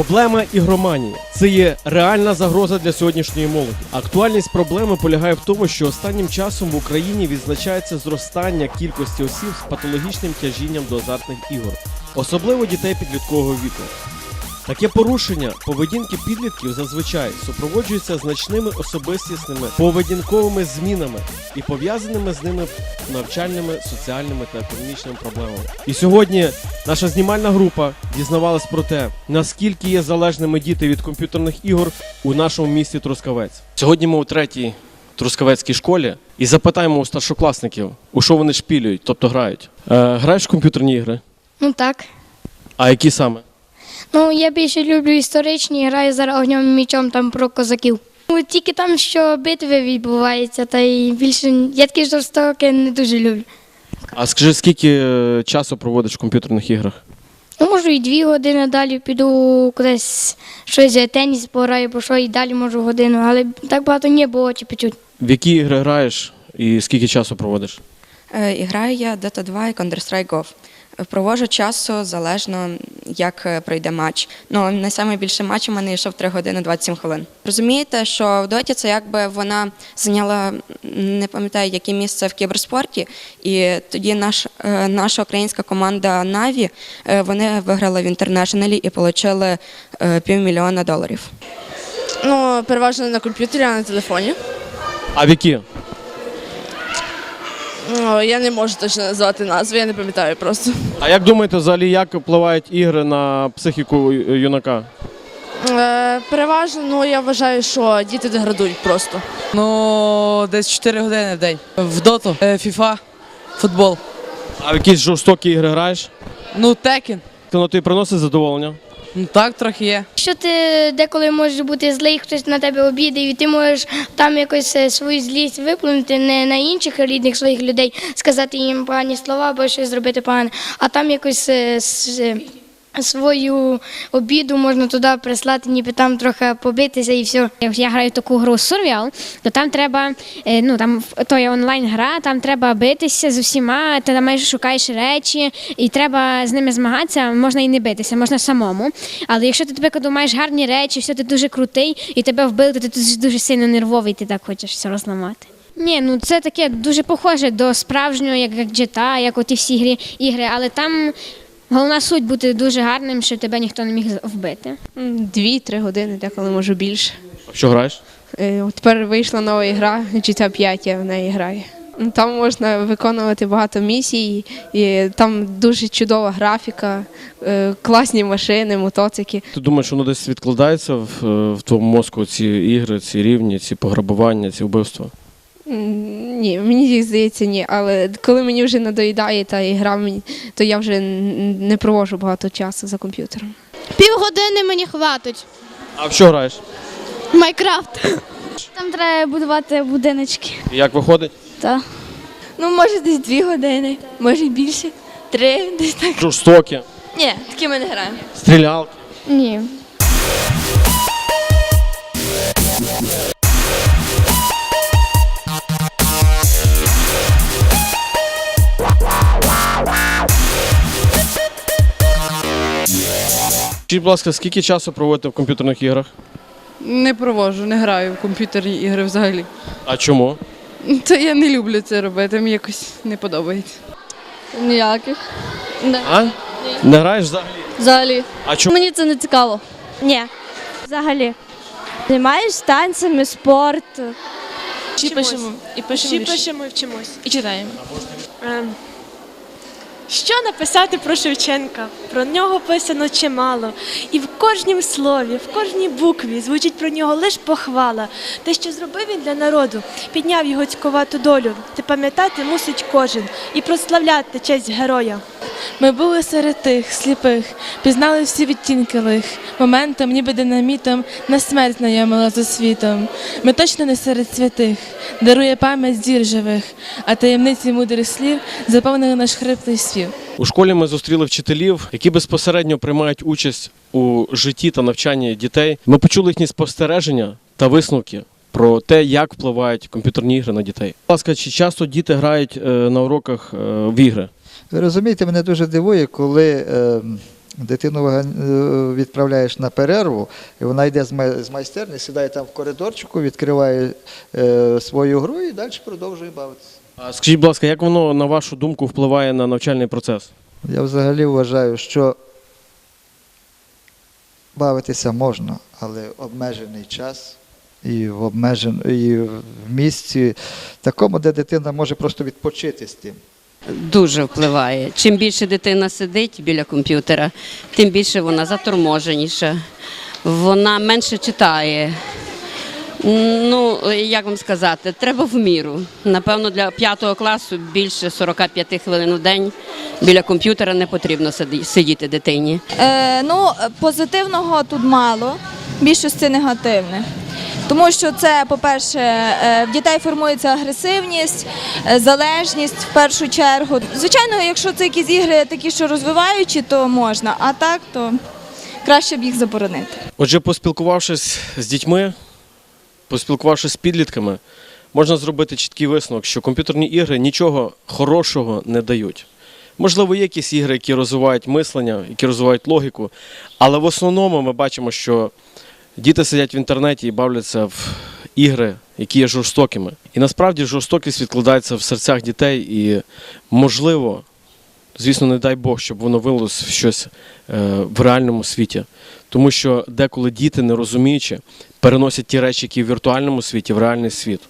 Проблема ігроманії це є реальна загроза для сьогоднішньої молоді. Актуальність проблеми полягає в тому, що останнім часом в Україні відзначається зростання кількості осіб з патологічним тяжінням до азартних ігор, особливо дітей підліткового віку. Таке порушення поведінки підлітків зазвичай супроводжується значними особистісними поведінковими змінами і пов'язаними з ними навчальними, соціальними та економічними проблемами. І сьогодні наша знімальна група дізнавалась про те, наскільки є залежними діти від комп'ютерних ігор у нашому місті Трускавець. Сьогодні ми у третій трускавецькій школі і запитаємо у старшокласників, у що вони шпілюють, тобто грають. Е, граєш в комп'ютерні ігри? Ну так. А які саме? Ну, я більше люблю історичні, граю зараз огнем і мічом там про козаків. Ну, тільки там, що битви відбуваються, та й більше я такі жорстокі не дуже люблю. А скажи, скільки е, часу проводиш в комп'ютерних іграх? Ну, можу і дві години далі піду кудись щось е, теніс пограю, по що і далі можу годину, але так багато не, бо очі печуть. В які ігри граєш і скільки часу проводиш? Е, І граю я Dota 2 і Counter-Strike Go. Е, Провожу часу залежно, як е, пройде матч. Ну, найбільше матч у мене йшов 3 години 27 хвилин. Розумієте, що в Доті це якби вона зайняла не пам'ятаю, яке місце в кіберспорті, і тоді наш, наша українська команда Наві вони виграли в інтернешналі і отримали півмільйона доларів. Ну, переважно на комп'ютері, а на телефоні. А в які? Ну, я не можу точно назвати назви, я не пам'ятаю просто. А як думаєте, взагалі, як впливають ігри на психіку юнака? Е, переважно, ну я вважаю, що діти деградують просто. Ну, десь 4 години в день. В доту, е, FIFA, футбол. А в якісь жорстокі ігри граєш? Ну, текен. Воно тобі приносить задоволення? Ну так, трохи є. Що ти деколи можеш бути злий, хтось на тебе обідає, і ти можеш там якось е, свою злість виплюнути не на інших рідних своїх людей, сказати їм погані слова або щось зробити погане, а там якось е, свою обіду можна туди прислати, ніби там трохи побитися і все. Я граю таку гру Survival, то там треба, е, ну там то є онлайн-гра, там треба битися з усіма, ти там майже шукаєш речі, і треба з ними змагатися. Можна і не битися, можна самому. Але якщо ти наприклад, маєш гарні речі, все ти дуже крутий, і тебе вбили, то ти дуже, сильно нервовий, ти так хочеш все розламати. Ні, ну це таке дуже похоже до справжнього, як, GTA, як оті всі грі, ігри, але там головна суть бути дуже гарним, щоб тебе ніхто не міг вбити. Дві-три години, деколи можу більше. А що граєш? Е, от Тепер вийшла нова ігра, GTA 5 я в неї граю. Ну, Там можна виконувати багато місій, і там дуже чудова графіка, е, класні машини, мотоцики. Ти думаєш, воно десь відкладається в, е, в твоєму мозку ці ігри, ці рівні, ці пограбування, ці вбивства? Ні, мені здається, ні. Але коли мені вже надоїдає та ігра, мені- то я вже не проводжу багато часу за комп'ютером. Півгодини мені хватить. А в що граєш? Майкрафт. Там треба будувати будиночки. І як виходить? Так. Ну, може, десь дві години, може й більше. Три, десь так. Жорстокі, Ні, такі ми не граємо. стрілялки. Ні. Скажіть, будь ласка, скільки часу проводите в комп'ютерних іграх? Не проводжу, не граю в комп'ютерні ігри взагалі. А чому? То я не люблю це робити, мені якось не подобається. Ніяких. А? Не граєш взагалі? Взагалі. А чому? Мені це не цікаво. Ні. Взагалі. Займаюсь танцями, спорт. І пишемо, і пишемо. Вірші. пишемо і вчимось. І читаємо. Ем, Що написати про Шевченка? Про нього писано чимало. І в кожнім слові, в кожній букві звучить про нього лиш похвала. Те, що зробив він для народу, підняв його цьковату долю. Ти пам'ятати мусить кожен і прославляти честь героя. Ми були серед тих сліпих, пізнали всі відтінки лих, моментом, ніби динамітом, на смерть знайомила з світом. Ми точно не серед святих, дарує пам'ять зір живих, а таємниці мудрих слів заповнили наш хриплий спів. У школі ми зустріли вчителів, які безпосередньо приймають участь у житті та навчанні дітей. Ми почули їхні спостереження та висновки про те, як впливають комп'ютерні ігри на дітей. Будь ласка, чи часто діти грають е, на уроках е, в ігри? Ви розумієте, мене дуже дивує, коли е, Дитину е, відправляєш на перерву, і вона йде з майстерні, сідає там в коридорчику, відкриває е, свою гру і далі продовжує бавитися. А скажіть, будь ласка, як воно, на вашу думку, впливає на навчальний процес? Я взагалі вважаю, що бавитися можна, але обмежений час і в обмежен... і в місці такому, де дитина може просто відпочити з тим. Дуже впливає. Чим більше дитина сидить біля комп'ютера, тим більше вона заторможеніша, вона менше читає. Ну, як вам сказати, треба в міру. Напевно, для п'ятого класу більше 45 хвилин у день біля комп'ютера не потрібно сидіти дитині. Е, ну, позитивного тут мало, більшості негативне. Тому що це, по-перше, е, в дітей формується агресивність, е, залежність в першу чергу. Звичайно, якщо це якісь ігри такі, що розвиваючі, то можна, а так, то краще б їх заборонити. Отже, поспілкувавшись з дітьми, поспілкувавшись з підлітками, можна зробити чіткий висновок, що комп'ютерні ігри нічого хорошого не дають. Можливо, є якісь ігри, які розвивають мислення, які розвивають логіку, але в основному ми бачимо, що діти сидять в інтернеті і бавляться в ігри, які є жорстокими. І насправді жорстокість відкладається в серцях дітей, і можливо, звісно, не дай Бог, щоб воно вилилось в щось е, в реальному світі. Тому що деколи діти, не розуміючи, переносять ті речі, які в віртуальному світі, в реальний світ.